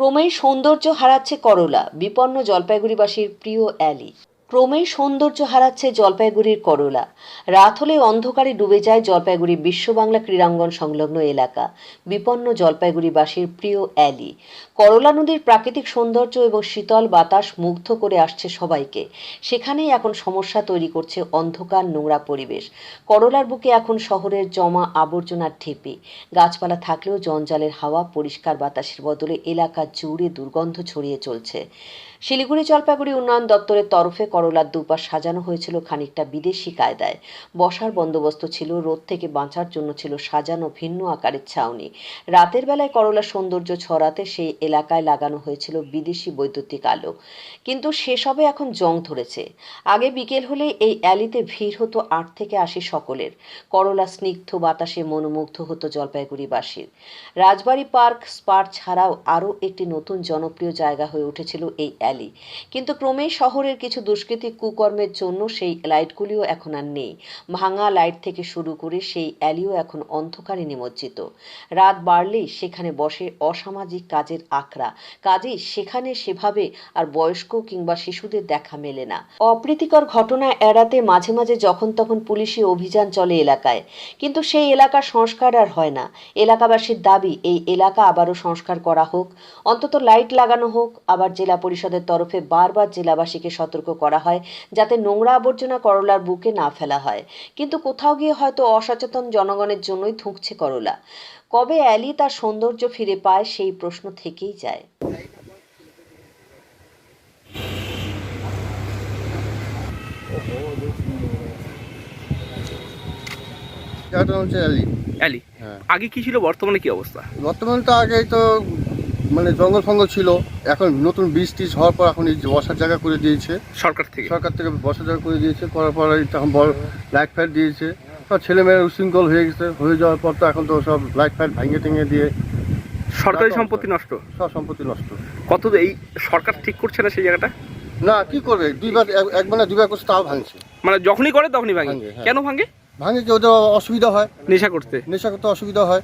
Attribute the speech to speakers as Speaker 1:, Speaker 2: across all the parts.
Speaker 1: ক্রমেই সৌন্দর্য হারাচ্ছে করলা বিপন্ন জলপাইগুড়িবাসীর প্রিয় অ্যালি। ক্রমেই সৌন্দর্য হারাচ্ছে জলপাইগুড়ির করলা। রাত হলে অন্ধকারে ডুবে যায় জলপাইগুড়ি বিশ্ব বাংলা ক্রীড়াঙ্গন সংলগ্ন এলাকা, বিপন্ন জলপাইগুড়িবাসীর প্রিয় অ্যালি। করলা নদীর প্রাকৃতিক সৌন্দর্য এবং শীতল বাতাস মুগ্ধ করে আসছে সবাইকে। সেখানেই এখন সমস্যা তৈরি করছে অন্ধকার নোংরা পরিবেশ। করলার বুকে এখন শহরের জমা আবর্জনার ঢেপে। গাছপালা থাকলেও জঞ্জালের হাওয়া, পরিষ্কার বাতাসের বদলে এলাকা জুড়ে দুর্গন্ধ ছড়িয়ে চলছে। শিলিগুড়ি জলপাইগুড়ি উন্নয়ন দপ্তরের তরফে করলার দুপাশ সাজানো হয়েছিল খানিকটা বিদেশি কায়দায়। বসার বন্দোবস্ত ছিল, রোদ থেকে বাঁচার জন্য ছিল সাজানো ভিন্ন আকারের ছাউনি। রাতের বেলায় করলার সৌন্দর্য ছড়াতে সেই এলাকায় লাগানো হয়েছিল বিদেশি বৈদ্যুতিক আলো। কিন্তু সেসবে এখন জং ধরেছে। আগে বিকেল হলে এই অ্যালিতে ভিড় হতো আট থেকে আশি সকলের। করলা স্নিগ্ধ বাতাসে মনোমুগ্ধ হতো জলপাইগুড়িবাসীর। রাজবাড়ি পার্ক স্পার ছাড়াও আরও একটি নতুন জনপ্রিয় জায়গা হয়ে উঠেছিল এই অ্যালি। কিন্তু ক্রমেই শহরের কিছু দুষ্কৃতী কুকর্মের জন্য সেই লাইটগুলিও এখন আর নেই। ভাঙা লাইট থেকে শুরু করে সেই অ্যালিও এখন অন্ধকারে নিমজ্জিত। রাত বাড়লেই সেখানে বসে অসামাজিক কাজের আখড়া। কাজেই সেখানে সেভাবে আর বয়স্ক কিংবা শিশুদের দেখা মেলে না। অপ্রীতিকর ঘটনা এড়াতে মাঝে মাঝে যখন তখন পুলিশি অভিযান চলে এলাকায়। কিন্তু সেই এলাকার সংস্কার আর হয় না। এলাকাবাসীর দাবি, এই এলাকা আবারও সংস্কার করা হোক। অন্তত লাইট লাগানো হোক। আবার জেলা পরিষদের তরফে বারবার জেলাবাসীকে সতর্ক করা হয় যাতে নোংরা আবর্জনা করলার বুকে না ফেলা হয়। কিন্তু কোথাও গিয়ে হয়তো অসচেতন জনগণের জন্যই থুঁকছে করলা। কবে অ্যালি তার সৌন্দর্য ফিরে পায় সেই প্রশ্ন থেকেই যায়।
Speaker 2: হ্যাঁ।
Speaker 3: আগে কি ছিল বর্তমানে কি অবস্থা?
Speaker 2: বর্তমানে তো আগে তো মানে জঙ্গল ফঙ্গল ছিল এখন নতুন বীজ টিজ হওয়ার পর এখন এই বসার জায়গা করে দিয়েছে।
Speaker 3: সরকার থেকে?
Speaker 2: সরকার থেকে বসার জায়গা করে দিয়েছে করার পর তখন বড় লাইট ফাইট দিয়েছে। সব ছেলেমেয়েরা উশৃঙ্খল হয়ে গেছে হয়ে যাওয়ার পর তো এখন তো সব লাইট ফাইট ভেঙে টেঙে দিয়ে
Speaker 3: সরকারি সম্পত্তি নষ্ট?
Speaker 2: সব সম্পত্তি নষ্ট।
Speaker 3: কত এই সরকার ঠিক করছে না সেই জায়গাটা?
Speaker 2: না কি করবে? দুইবার এক- একবার না দুইবার করছে তাও ভাঙছে।
Speaker 3: মানে যখনই করে তখনই ভাঙে।
Speaker 2: হ্যাঁ।
Speaker 3: কেন ভাঙে?
Speaker 2: ভাঙে কি ওদের অসুবিধা হয়।
Speaker 3: নেশা করতে।
Speaker 2: নেশা করতে অসুবিধা হয়।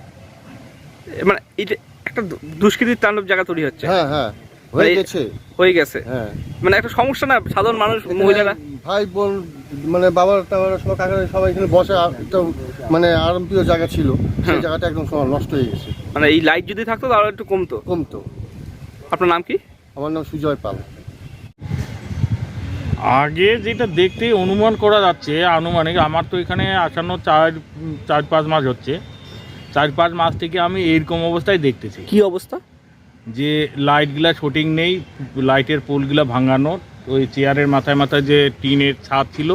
Speaker 3: মানে এটা একটা দুষ্কৃতির তাণ্ডব জায়গা তৈরি হচ্ছে।
Speaker 2: হ্যাঁ হ্যাঁ হয়ে
Speaker 3: মানে-
Speaker 2: গেছে।
Speaker 3: হয়ে গেছে।
Speaker 2: হ্যাঁ।
Speaker 3: মানে একটা সমস্যা না সাধারণ মানুষ মহিলারা?
Speaker 2: ভাই বোন মানে বাবার টাবার সব সবাই এখানে বসে আর একটা মানে আরামপ্রিয় জায়গা ছিল। সেই
Speaker 3: হ্যাঁ।
Speaker 2: জায়গাটা একদম নষ্ট হয়ে গেছে।
Speaker 3: মানে এই লাইট যদি থাকতো তাহলে একটু কমতো?
Speaker 2: কমতো।
Speaker 3: আপনার নাম কি?
Speaker 2: আমার নাম সুজয় পাল।
Speaker 4: আগে যেটা দেখতে অনুমান করা যাচ্ছে আনুমানিক আমার তো এখানে আসান্ন চার চার পাঁচ মাস হচ্ছে। চার পাঁচ মাস থেকে আমি এইরকম অবস্থায় দেখতেছি।
Speaker 3: কি অবস্থা?
Speaker 4: যে লাইটগুলা শুটিং নেই লাইটের পোলগুলা ভাঙানো ওই চেয়ারের মাথায় মাথায় যে টিনের ছাদ ছিল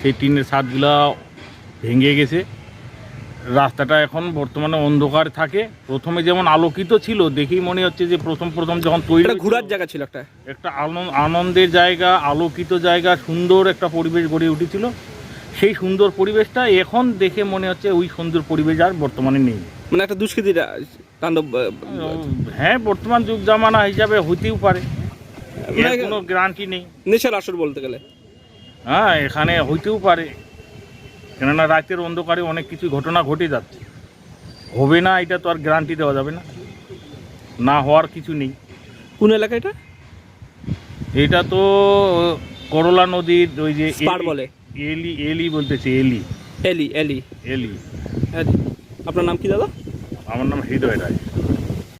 Speaker 4: সেই টিনের ছাদগুলা ভেঙে গেছে। রাস্তাটা এখন বর্তমানে অন্ধকার থাকে। প্রথমে যেমন আলোকিত ছিল দেখেই মনে হচ্ছে যে প্রথম প্রথম যখন তৈরি
Speaker 3: ঘোরার জায়গা ছিল একটা।
Speaker 4: একটা আনন্দ আনন্দের জায়গা আলোকিত জায়গা সুন্দর একটা পরিবেশ গড়ে উঠেছিল। সেই সুন্দর পরিবেশটা এখন দেখে মনে হচ্ছে ওই সুন্দর পরিবেশ আর বর্তমানে নেই।
Speaker 3: মানে একটা দুষ্কৃতির তাণ্ডব
Speaker 4: হ্যাঁ বর্তমান যুগ জামানা হিসাবে হইতেও পারে।
Speaker 3: মানে-
Speaker 4: কোনো গ্যারান্টি নেই।
Speaker 3: নেশার আসর বলতে গেলে।
Speaker 4: হ্যাঁ এখানে হইতেও পারে। কেননা রাতের অন্ধকারে অনেক কিছু ঘটনা ঘটে যাচ্ছে। হবে না এটা তো আর গ্যারান্টি দেওয়া যাবে না। না হওয়ার কিছু নেই।
Speaker 3: কোন এলাকা এটা?
Speaker 4: এটা তো করলা নদীর ওই যে
Speaker 3: বলে।
Speaker 4: এলি এলি বলতেছি
Speaker 3: এলি এলি।
Speaker 4: এলি।
Speaker 3: এলি। আপনার নাম কি দাদা?
Speaker 4: আমার নাম হৃদয় রায়।